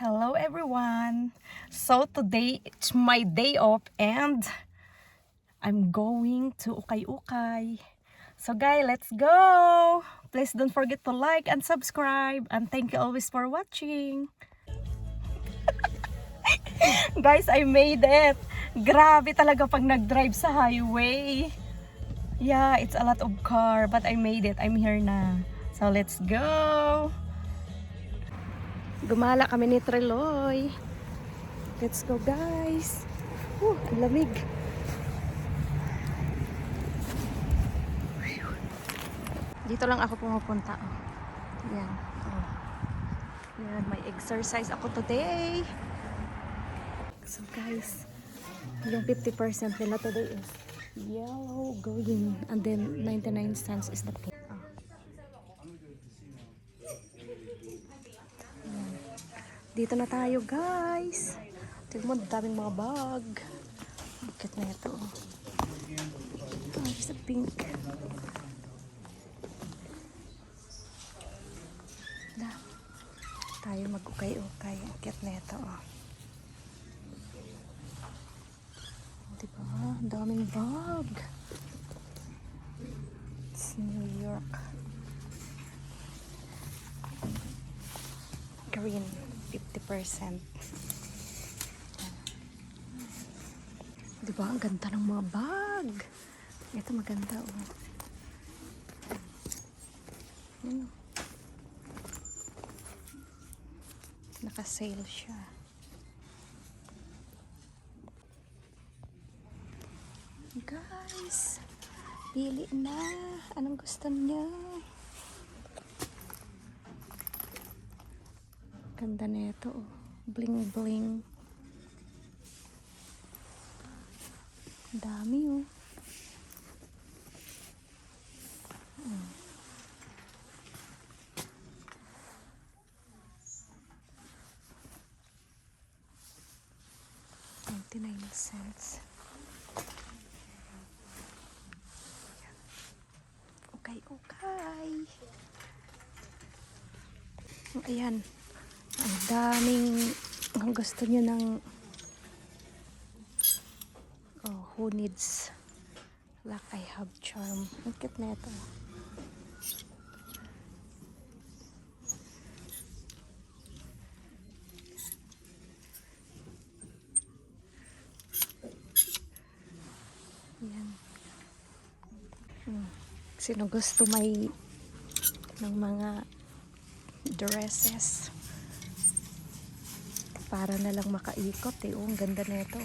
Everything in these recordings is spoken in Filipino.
Hello everyone. So today it's my day off and I'm going to Ukay Ukay. So guys, let's go. Please don't forget to like and subscribe and thank you always for watching. guys, I made it. Grabe talaga pag nag-drive sa highway. Yeah, it's a lot of car but I made it. I'm here na. So let's go. Gumala kami ni Treloy. Let's go guys. Uh, ang lamig. Dito lang ako pumupunta. Oh. Yan. Oh. Yan, may exercise ako today. So guys, yung 50% nila today is yellow, green, and then 99 cents is the pink. Oh. Dito na tayo, guys. Tignan mo, daming mga bag. Cute na ito. Oh, there's a pink. Da. Tayo mag-ukay-ukay. Cute na ito, oh. Ang daming bag. It's New York. Green, 50%. Diba? Ang ganda ng mga bag. Ito maganda, oh. Yan, oh. Naka-sale siya. Guys, pili na. Anong gusto niya? Ganda na ito. oh. Bling bling. Dami oh. Mm. Ninety-nine cents. Okay. Ayan. Ang daming ang gusto nyo ng oh, who needs like I have charm. Ang cute na ito. Ayan. Hmm. Sino gusto may ng mga dresses para na lang makaikot eh. Oh, ang ganda nito.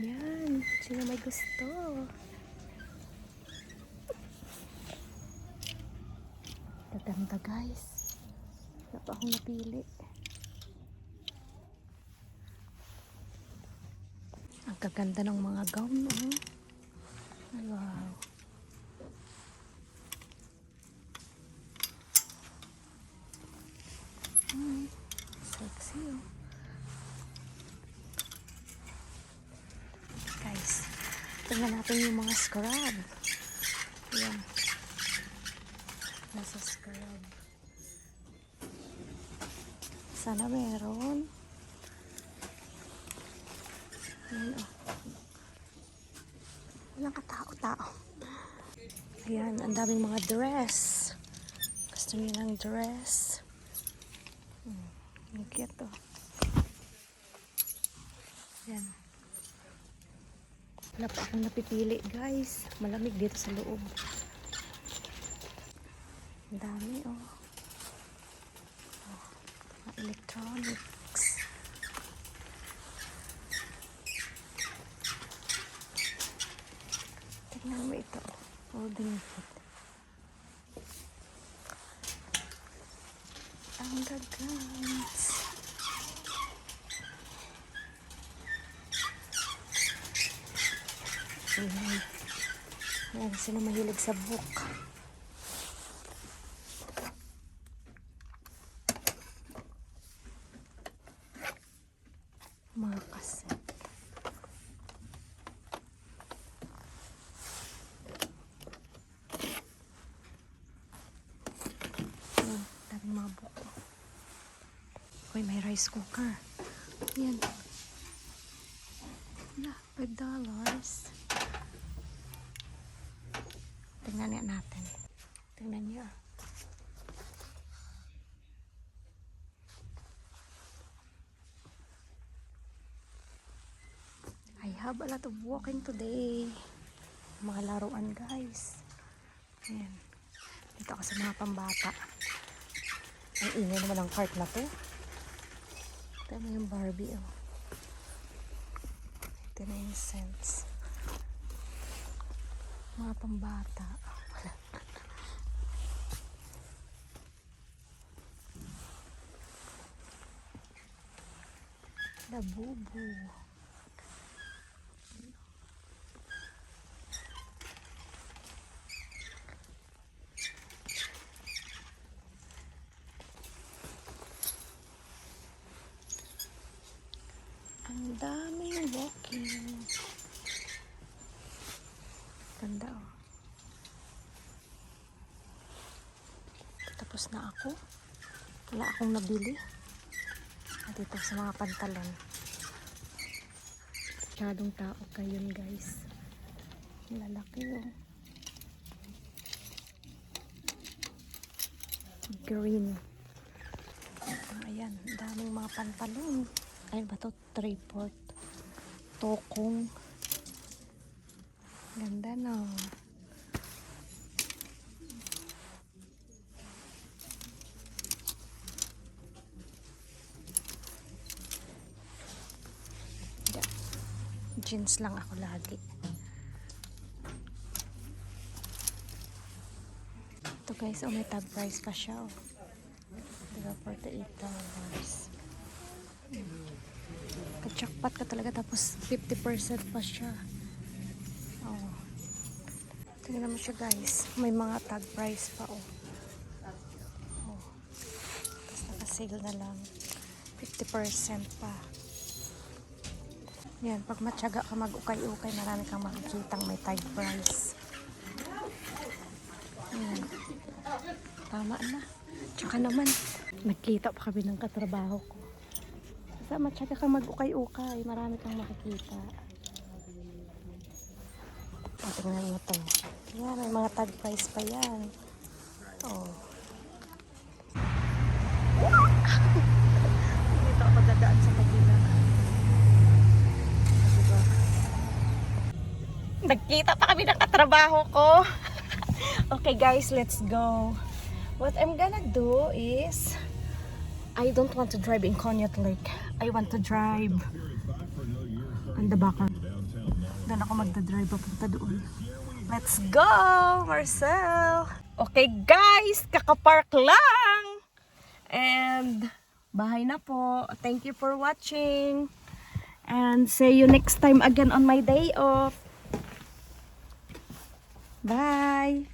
Yan. Sino may gusto? Gaganda guys. Wala pa akong napili. Ang kaganda ng mga gown, oh. Wow. Mm. Guys, tingnan natin yung mga scrub. Ayan. Nasa scrub. Sana meron. Ayan, oh. Walang katao-tao. Ayan, ang daming mga dress. Gusto niyo ng dress. Hmm, ang cute, oh. Ayan. Wala pa akong napipili, guys. Malamig dito sa loob. Ang dami, oh. oh mga Tingnan mo ito. Holding foot. Ang gagans. Ayan. Ayan, sino mahilig sa book? Mga kaset. Uy, may rice cooker. Yan. Five dollars. Tingnan niya natin. Tingnan niyo. ah. I have a lot of walking today. Mga laruan guys. Ayan. Dito ako sa mga pambata. Ang ingay naman ang cart na to. Ito mo yung Barbie oh. 89 cents. Mga pambata. Labubu. Ang daming walking. Ganda oh. Tapos na ako. Wala akong nabili. At ito sa mga pantalon. Masyadong tao kayon guys. Lalaki oh. Green. Ayan, daming mga pantalon. Ayun ba to? Triport. Tokong. Ganda no. Jeans lang ako lagi. Ito guys, oh may tab price pa siya oh. Diba, $48 dollars. Kachakpat ka talaga tapos 50% pa siya. Oh. Tingnan mo siya guys. May mga tag price pa oh. Oh. Tapos naka-sale na lang. 50% pa. Yan, pag matyaga ka mag-ukay-ukay, marami kang makikitang may tag price. Tama na. Tsaka naman, nagkita pa kami ng katrabaho ko. Basta matyaga kang mag-ukay-ukay, marami kang makikita. O, tingnan mo to. Yan, may mga tag price pa yan. Oh. Dito ako dadaan sa kabila. Diba? Nagkita pa kami ng katrabaho ko. okay guys, let's go. What I'm gonna do is I don't want to drive in Connet Lake. I want to drive on the back. Doon ako magdadrive papunta doon. Let's go, Marcel! Okay guys, kakapark lang! And bahay na po. Thank you for watching. And see you next time again on my day off. Bye!